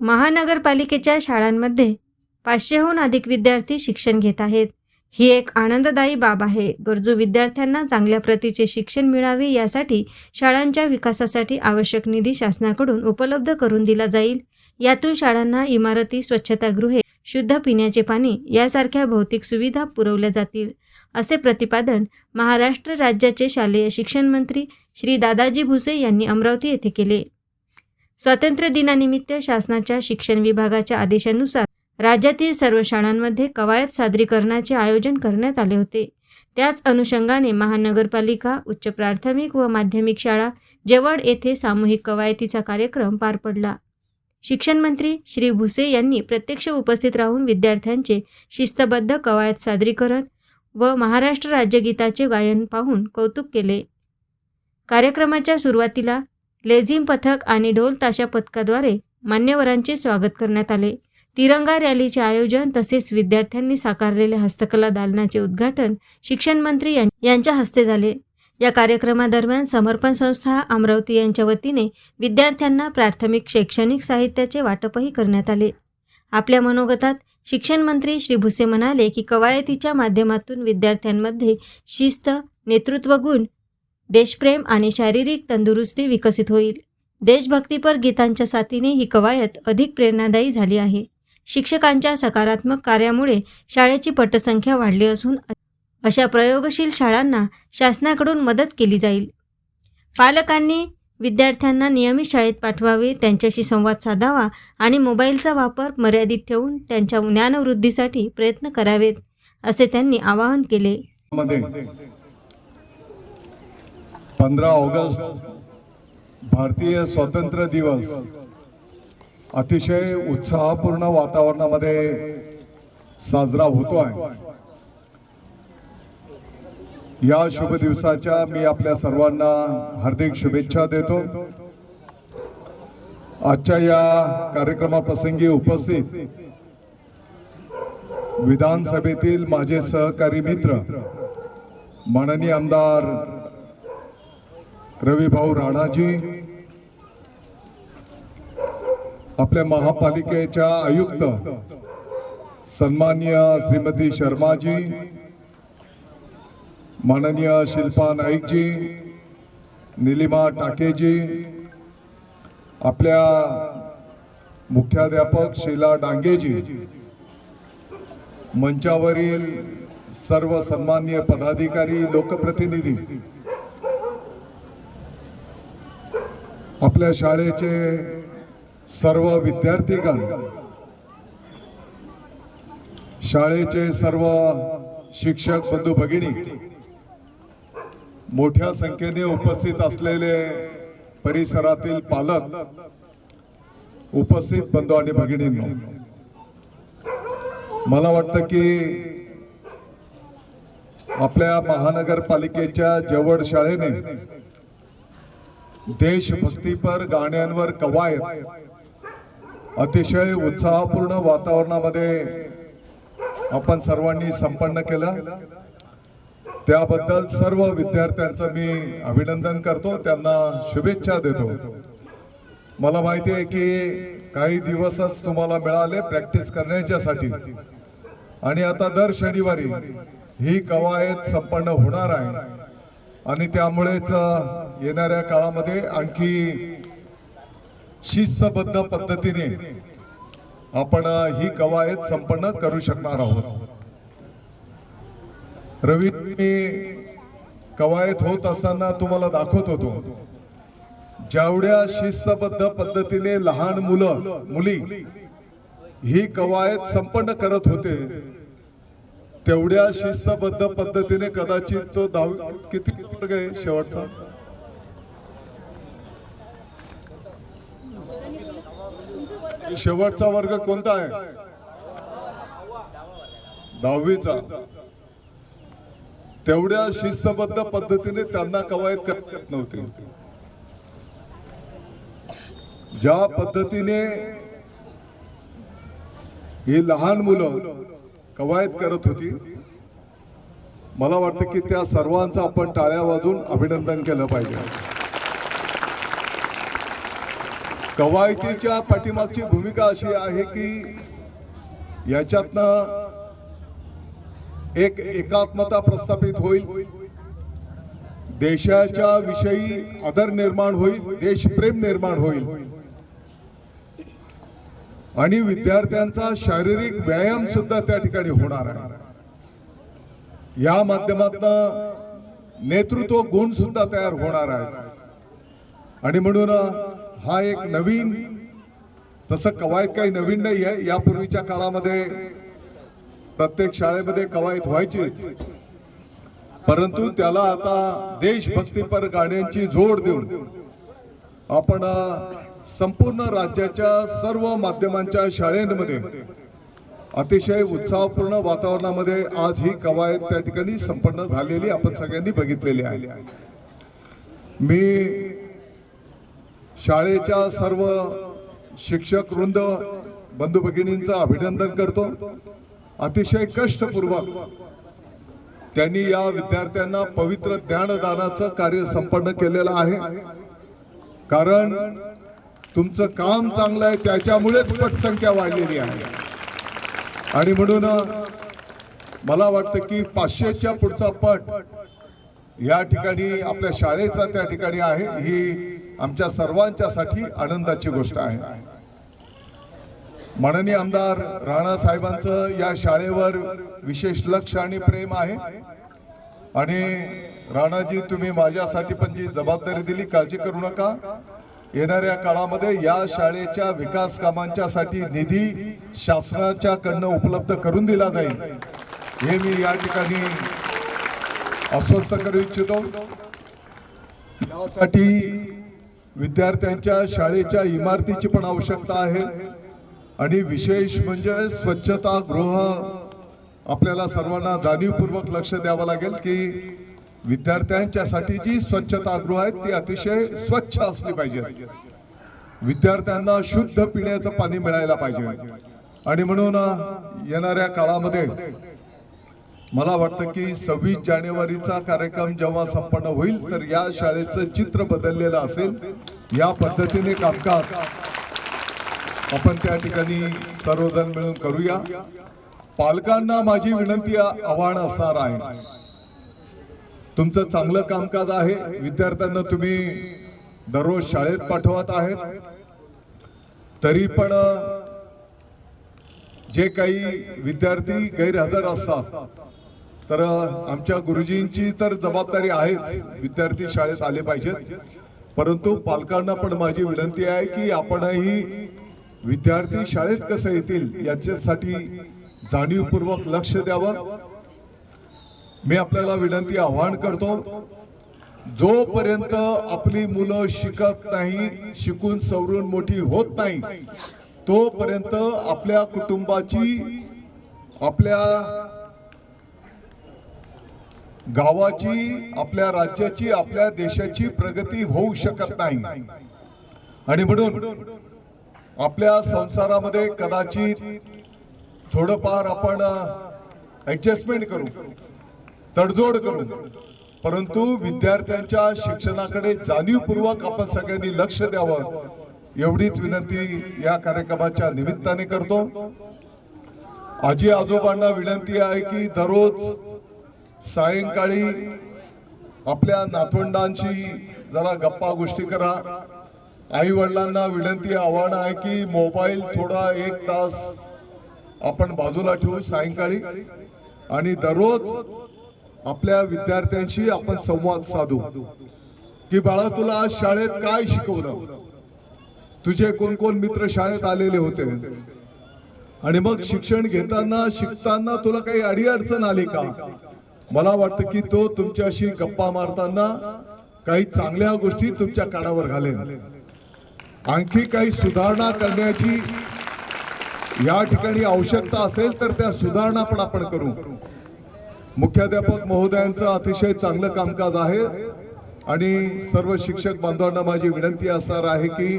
महानगरपालिकेच्या शाळांमध्ये पाचशेहून अधिक विद्यार्थी शिक्षण घेत आहेत. ही एक आनंददायी बाब आहे. गरजू विद्यार्थ्यांना चांगल्या प्रतीचे शिक्षण मिळावे यासाठी शाळांच्या विकासासाठी आवश्यक निधी शासनाकडून उपलब्ध करून दिला जाईल. यातून शाळांना इमारती स्वच्छतागृहे शुद्ध पिण्याचे पाणी यासारख्या भौतिक सुविधा पुरवल्या जातील. असे प्रतिपादन महाराष्ट्र राज्याचे शालेय शिक्षण मंत्री श्री दादाजी भुसे यांनी अमरावती येथे केले. स्वातंत्र्य दिनानिमित्त शासनाच्या शिक्षण विभागाच्या आदेशानुसार राज्यातील सर्व शाळांमध्ये कवायत सादरीकरणाचे आयोजन करण्यात आले होते. त्याच अनुषंगाने महानगरपालिका उच्च प्राथमिक व माध्यमिक शाळा जवळ येथे सामूहिक कवायतीचा कार्यक्रम पार पडला. शिक्षण मंत्री श्री भुसे यांनी प्रत्यक्ष उपस्थित राहून विद्यार्थ्यांचे शिस्तबद्ध कवायत सादरीकरण व महाराष्ट्र राज्यगीताचे गायन पाहून कौतुक केले. कार्यक्रमाच्या सुरुवातीला लेझिम पथक आणि ढोल ताशा पथकाद्वारे मान्यवरांचे स्वागत करण्यात आले. तिरंगा रॅलीचे आयोजन तसेच विद्यार्थ्यांनी साकारलेले हस्तकला दालनाचे उद्घाटन शिक्षण मंत्री यां- यांच्या हस्ते झाले. या कार्यक्रमादरम्यान समर्पण संस्था अमरावती यांच्या वतीने विद्यार्थ्यांना प्राथमिक शैक्षणिक साहित्याचे वाटपही करण्यात आले. आपल्या मनोगतात शिक्षण मंत्री श्री भुसे म्हणाले की कवायतीच्या माध्यमातून विद्यार्थ्यांमध्ये शिस्त नेतृत्वगुण देशप्रेम आणि शारीरिक तंदुरुस्ती विकसित होईल. देशभक्तीपर गीतांच्या साथीने ही कवायत अधिक प्रेरणादायी झाली आहे. शिक्षकांच्या सकारात्मक कार्यामुळे शाळेची पटसंख्या वाढली असून अशा प्रयोगशील शाळांना शासनाकडून मदत केली जाईल. पालकांनी विद्यार्थ्यांना नियमित शाळेत पाठवावे त्यांच्याशी संवाद साधावा आणि मोबाईलचा वापर मर्यादित ठेवून त्यांच्या ज्ञानवृद्धीसाठी प्रयत्न करावेत असे त्यांनी आवाहन केले. पंधरा ऑगस्ट भारतीय स्वातंत्र्य दिवस. अतिशय उत्साहपूर्ण वातावरणामध्ये साजरा होतो आहे या शुभ दिवसाच्या मी आपल्या सर्वांना हार्दिक शुभेच्छा देतो. आजच्या या कार्यक्रमाप्रसंगी उपस्थित विधानसभेतील माझे सहकारी मित्र माननीय आमदार रविभाऊ राणाजी आपल्या महापालिकेच्या आयुक्त सन्मान्य श्रीमती शर्माजी माननीय शिल्पा नाईकजी निलिमा टाकेजी आपल्या मुख्याध्यापक शीला डांगेजी मंचावरील सर्व सन्मान्य पदाधिकारी लोकप्रतिनिधी आपल्या शाळेचे सर्व विद्यार्थीगण शाळेचे सर्व शिक्षक बंधू भगिनी मोठ्या संख्येने उपस्थित असलेले परिसरातील पालक उपस्थित बंधू आणि भगिनींनो मला वाटतं की आपल्या महानगरपालिकेच्या जवळ शाळेने देशभक्तीपर गाण्यांवर कवायत. अतिशय उत्साहपूर्ण वातावरणामध्ये आपण सर्वांनी संपन्न केलं. त्याबद्दल सर्व विद्यार्थ्यांचं मी अभिनंदन करतो. त्यांना शुभेच्छा देतो. मला माहिती आहे की काही दिवसच तुम्हाला मिळाले प्रॅक्टिस करण्याच्यासाठी. आणि आता दर शनिवारी ही कवायत संपन्न होणार आहे. आणि त्यामुळेच येणाऱ्या काळामध्ये आणखी शिस्तबद्ध पद्धतीने आपण ही कवायत संपन्न करू शकणार आहोत. रवी मी कवायत होत असताना तुम्हाला दाखवत होतो जेवढ्या शिस्तबद्ध पद्धतीने लहान मुलं मुली ही कवायत संपन्न करत होते तेवढ्या शिस्तबद्ध पद्धतीने कदाचित तो दहावी किती वर्ग आहे शेवटचा? शेवटचा वर्ग कोणता आहे? दहावीचा. तेवढ्या शिस्तबद्ध पद्धतीने त्यांना कवायत करत नव्हती. ज्या पद्धतीने ही लहान मुलं कवायत करत होती मला वाटतं की त्या सर्वांचं आपण टाळ्या वाजून अभिनंदन केलं पाहिजे. कवायतीच्या पाठीमागची भूमिका अशी आहे की याच्यातनं एक एकात्मता प्रस्थापित होईल. देशाच्या विषयी आदर निर्माण होईल देशप्रेम निर्माण होईल. आणि विद्यार्थ्यांचा शारीरिक व्यायाम सुद्धा त्या ठिकाणी होणार आहे. या माध्यमातून नेतृत्व गुण सुद्धा तयार होणार आहेत. आणि म्हणून हा एक नवीन तसं कवायत काही नवीन नाही आहे. यापूर्वीच्या काळामध्ये प्रत्येक शाळेमध्ये कवायत व्हायचीच. परंतु त्याला आता देशभक्तीपर गाण्यांची जोड देऊन आपण संपूर्ण राज्याच्या सर्व माध्यमांच्या शाळेमध्ये अतिशय उत्साहपूर्ण वातावरणामध्ये आज ही कवायत त्या ठिकाणी संपन्न झालेली आपण सगळ्यांनी बघितलेली आहे. मी शाळेच्या सर्व शिक्षक वृंद बंधू भगिनींचं अभिनंदन करतो. अतिशय कष्टपूर्वक त्यांनी या विद्यार्थ्यांना पवित्र ज्ञानदानाचं कार्य संपन्न केलेलं आहे. कारण तुमचं काम चांगलं आहे त्याच्यामुळेच पटसंख्या वाढलेली आहे. आणि म्हणून मला वाटतं की पाचशेच्या पुढचा पट या ठिकाणी आपल्या शाळेचा त्या ठिकाणी आहे. ही आमच्या सर्वांच्यासाठी आनंदाची गोष्ट आहे. माननीय आमदार राणा साहेबांचं या शाळेवर विशेष लक्ष आणि प्रेम आहे. आणि राणाजी तुम्ही माझ्यासाठी पण जी जबाबदारी दिली काळजी करू नका. येणाऱ्या काळामध्ये या शाळेच्या विकास कामांच्या साठी निधी शासनाच्या कडनं उपलब्ध करून दिला जाईल. हे मी या ठिकाणी अस्वस्थ करू इच्छितो. यासाठी विद्यार्थ्यांच्या शाळेच्या इमारतीची पण आवश्यकता आहे. आणि विशेष म्हणजे स्वच्छता गृह आपल्याला सर्वांना जाणीवपूर्वक लक्ष द्यावं लागेल की विद्यार्थ्यांच्यासाठी जी स्वच्छता गृह आहेत ती अतिशय स्वच्छ असली पाहिजे. विद्यार्थ्यांना शुद्ध पिण्याचं पाणी मिळायला पाहिजे. आणि म्हणून येणाऱ्या काळामध्ये मला वाटतं की सव्वीस जानेवारीचा कार्यक्रम जेव्हा संपन्न होईल तर या शाळेचं चित्र बदललेलं असेल. या पद्धतीने कामकाज आपण त्या ठिकाणी सर्वजण मिळून करूया. पालकांना माझी विनंती आव्हान असणार आहे. तुमचं चांगलं कामकाज आहे. विद्यार्थ्यांना तुम्ही दररोज शाळेत पाठवत आहेत. तरी पण जे काही विद्यार्थी गैरहजर असतात तर आमच्या गुरुजींची तर जबाबदारी आहेच. विद्यार्थी शाळेत आले पाहिजेत. परंतु पालकांना पण माझी विनंती आहे की आपणही विद्यार्थी शाळेत कसं येतील याच्यासाठी जाणीवपूर्वक लक्ष द्यावं. मी आपल्याला विनंती आव्हान करतो जोपर्यंत आपली मुलं शिकत नाही शिकून सवरून मोठी होत नाही तोपर्यंत आपल्या कुटुंबाची आपल्या गावाची आपल्या राज्याची आपल्या देशाची प्रगती होऊ शकत नाही. आणि म्हणून आपल्या संसारामध्ये कदाचित थोडंफार आपण ऍडजस्टमेंट करू तडजोड करू. परंतु विद्यार्थ्यांच्या शिक्षणाकडे जाणीवपूर्वक आपण सगळ्यांनी लक्ष द्यावं एवढीच विनंती या कार्यक्रमाच्या निमित्ताने करतो. आजी आजोबांना विनंती आहे की दररोज सायंकाळी आपल्या नातवंडांशी जरा गप्पा गोष्टी करा. आई वडिलांना विनंती आव्हान आहे की मोबाईल थोडा एक तास आपण बाजूला ठेवू सायंकाळी. आणि दररोज आपल्या विद्यार्थ्यांशी आपण संवाद साधू. की बाळा तुला आज शाळेत काय शिकवलं? तुझे कोण कोण मित्र शाळेत आलेले होते? आणि मग शिक्षण घेताना शिकताना तुला काही अडीअडचण आली का? मला वाटतं की तो तुमच्याशी गप्पा मारताना काही चांगल्या गोष्टी तुमच्या कानावर घालेल आणखी काही सुधारणा करण्याची या ठिकाणी आवश्यकता असेल तर त्या सुधारणा पण आपण करू. मुख्याध्यापक महोदयांचं अतिशय चांगलं कामकाज आहे आणि सर्व शिक्षक बांधवांना माझी विनंती असणार आहे की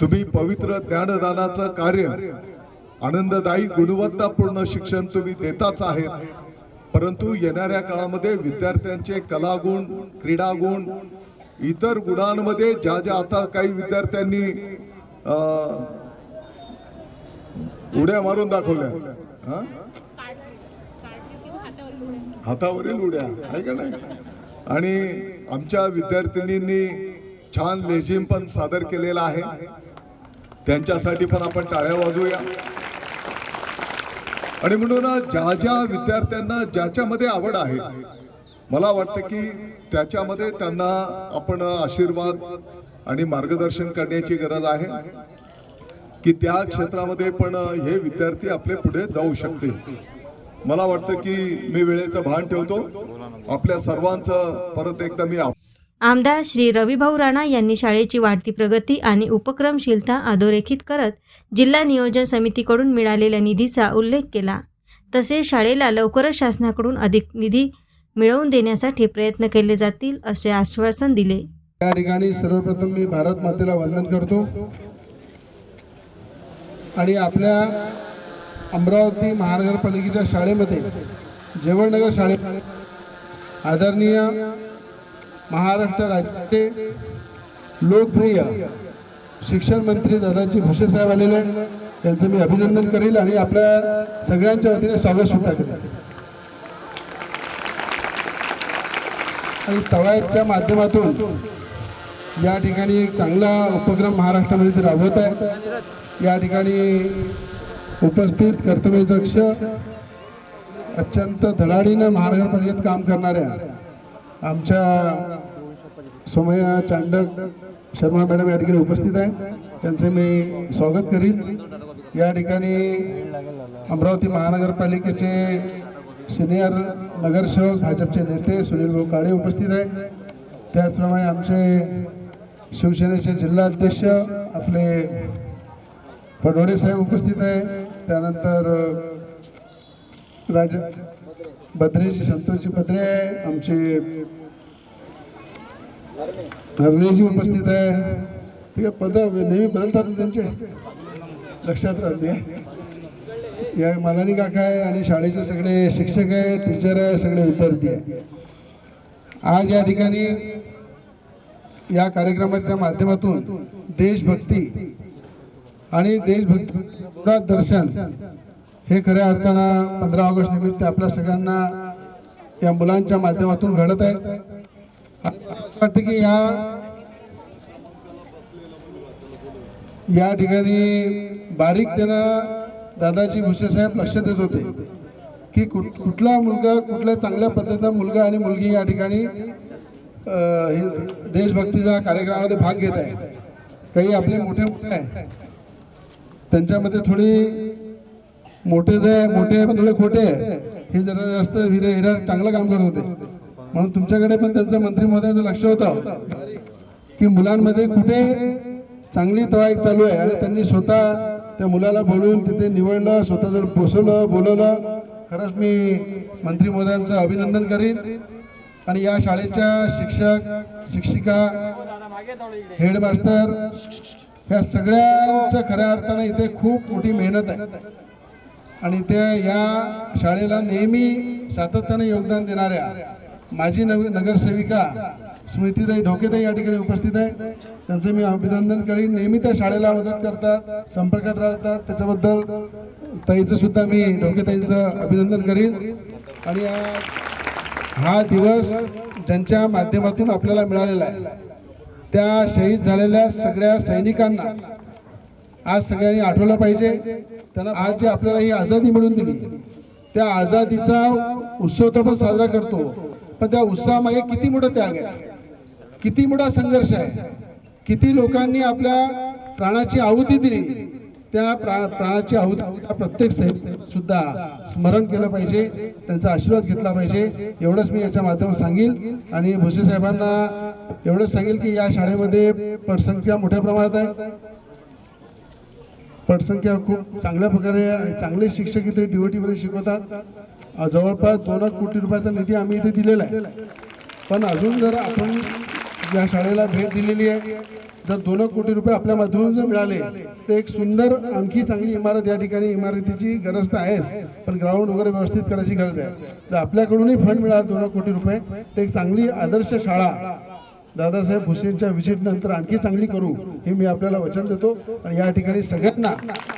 तुम्ही पवित्र ज्ञानदानाचं कार्य आनंददायी गुणवत्तापूर्ण शिक्षण तुम्ही देताच आहेत. परंतु येणाऱ्या काळामध्ये विद्यार्थ्यांचे कलागुण क्रीडागुण इतर गुणांमध्ये ज्या ज्या आता काही विद्यार्थ्यांनी उड्या मारून दाखवल्या. हातावरील उड्या. आहे का नाही? आणि आमच्या विद्यार्थिनींनी छान लेझिम पण सादर केलेला आहे. त्यांच्यासाठी पण आपण टाळ्या वाजूया आणि म्हणून ज्या ज्या विद्यार्थ्यांना ज्याच्यामध्ये आवड आहे मला वाटतं की त्याच्यामध्ये त्यांना आपण आशीर्वाद आणि मार्गदर्शन करण्याची गरज आहे की त्या क्षेत्रामध्ये पण हे विद्यार्थी आपले पुढे जाऊ शकते मला वाटतं की मी वेळेचं भान ठेवतो. आपल्या सर्वांचं परत एकदा मी आभार. आमदार श्री रविभाऊ राणा यांनी शाळेची वाढती प्रगती आणि उपक्रमशीलता अधोरेखित करत जिल्हा नियोजन समितीकडून मिळालेल्या निधीचा उल्लेख केला. तसेच शाळेला लवकरच शासनाकडून अधिक निधी मिळवून देण्यासाठी प्रयत्न केले जातील असे आश्वासन दिले. या ठिकाणी सर्वप्रथम मी भारत मातेला वंदन करतो. आणि आपल्या अमरावती महानगरपालिकेच्या शाळेमध्ये जेवणनगर शाळे आदरणीय महाराष्ट्र राज्याचे लोकप्रिय शिक्षण मंत्री दादाजी भुसे साहेब आलेले आहेत. त्यांचं मी अभिनंदन करील आणि आपल्या सगळ्यांच्या वतीने स्वागत सुद्धा करेल. आणि तवायतच्या माध्यमातून या ठिकाणी एक चांगला उपक्रम महाराष्ट्रामध्ये ते राबवत आहे. या ठिकाणी उपस्थित कर्तव्यदक्ष अत्यंत धडाडीनं महानगरपालिकेत काम करणाऱ्या आमच्या सोमया चांडक शर्मा मॅडम या ठिकाणी उपस्थित आहे त्यांचे मी स्वागत करीन. या ठिकाणी अमरावती महानगरपालिकेचे सिनियर नगरसेवक भाजपचे नेते सुनील भाऊ काळे उपस्थित आहे त्याचप्रमाणे आमचे शिवसेनेचे जिल्हाध्यक्ष आपले फडवडे साहेब उपस्थित आहे त्यानंतर राज भद्रेजी संतोषजी भद्रे आहे आमचे हरणेजी उपस्थित आहे. ठीक आहे पद नेहमी बदलतात त्यांचे? लक्षात राहते या मलानी काका आहे आणि शाळेचे सगळे शिक्षक आहे टीचर आहे सगळे विद्यार्थी आहे. आज या ठिकाणी या कार्यक्रमाच्या माध्यमातून देशभक्ती आणि देशभक्ती दर्शन हे खऱ्या अर्थानं पंधरा ऑगस्ट निमित्त आपल्या सगळ्यांना या मुलांच्या माध्यमातून घडत आहे. असं वाटतं की या या ठिकाणी बारीक त्यानं दादाजी भुसे साहेब लक्ष देत होते की कुठ कुठला मुलगा कुठल्या चांगल्या पद्धतीनं मुलगा आणि मुलगी या ठिकाणी हे देशभक्तीचा कार्यक्रमामध्ये भाग घेत आहे. काही आपले मोठे मोठे आहे त्यांच्यामध्ये थोडी मोठे जे मोठे आहे पण थोडे खोटे आहे. हे जरा जास्त हिरे हिरा चांगलं काम करत होते. म्हणून तुमच्याकडे पण त्यांचं मंत्री महोदयाचं लक्ष होतं. की मुलांमध्ये कुठे चांगली तवाईक चालू आहे आणि त्यांनी स्वतः त्या मुलाला बोलवून तिथे निवडलं स्वतः जर पोसवलं बोलवलं खरंच मी मंत्री महोदयांचं अभिनंदन करीन. आणि या शाळेच्या शिक्षक शिक्षिका हेडमास्टर ह्या सगळ्यांचं खऱ्या अर्थानं इथे खूप मोठी मेहनत आहे. आणि ते या शाळेला नेहमी सातत्याने योगदान देणाऱ्या माजी नगर नगरसेविका स्मृतीताई ढोकेताई या ठिकाणी उपस्थित आहे. त्यांचं मी अभिनंदन करीन. नेहमी त्या शाळेला मदत करतात संपर्कात राहतात. त्याच्याबद्दल ताईचं सुद्धा मी ढोकेताईचं अभिनंदन करीन. आणि हा दिवस ज्यांच्या माध्यमातून आपल्याला मिळालेला आहे त्या शहीद झालेल्या सगळ्या सैनिकांना आज सगळ्यांनी आठवलं पाहिजे. त्यांना आज जे आपल्याला ही आझादी मिळून दिली त्या आझादीचा उत्सव तर आपण साजरा करतो. पण त्या उत्सवामागे किती मोठा त्याग आहे. किती मोठा संघर्ष आहे. किती लोकांनी आपल्या प्राणाची आहुती दिली. त्या प्रा प्राणाची आहुती प्रत्येक सैनिक सुद्धा स्मरण केलं पाहिजे. त्यांचा आशीर्वाद घेतला पाहिजे. एवढंच मी याच्या माध्यमात सांगेल. आणि भुसे साहेबांना एवढंच सांगेल की या शाळेमध्ये पटसंख्या मोठ्या प्रमाणात आहे. पटसंख्या खूप चांगल्या प्रकारे आणि चांगले शिक्षक इथे डीओटीमध्ये शिकवतात. जवळपास दोन कोटी रुपयाचा निधी आम्ही इथे दिलेला आहे. पण अजून जर आपण या शाळेला भेट दिलेली आहे जर दोन कोटी रुपये आपल्या माध्यमातून जर मिळाले तर एक सुंदर आणखी चांगली इमारत या ठिकाणी इमारतीची गरज तर आहेच पण ग्राउंड वगैरे व्यवस्थित करायची गरज आहे. जर आपल्याकडूनही फंड मिळाला दोन कोटी रुपये तर एक चांगली आदर्श शाळा दादासाहेब भुसेंच्या व्हिजिटनंतर आणखी चांगली करू हे मी आपल्याला वचन देतो. आणि या ठिकाणी सगळ्यांना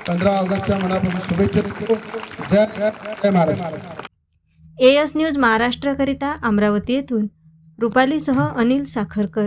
पंधरा ऑगस्टच्या मनापासून शुभेच्छा देतो. जय जय महाराष्ट्र. एएस न्यूज महाराष्ट्रकरिता अमरावती येथून. रुपालीसह अनिल साखरकर.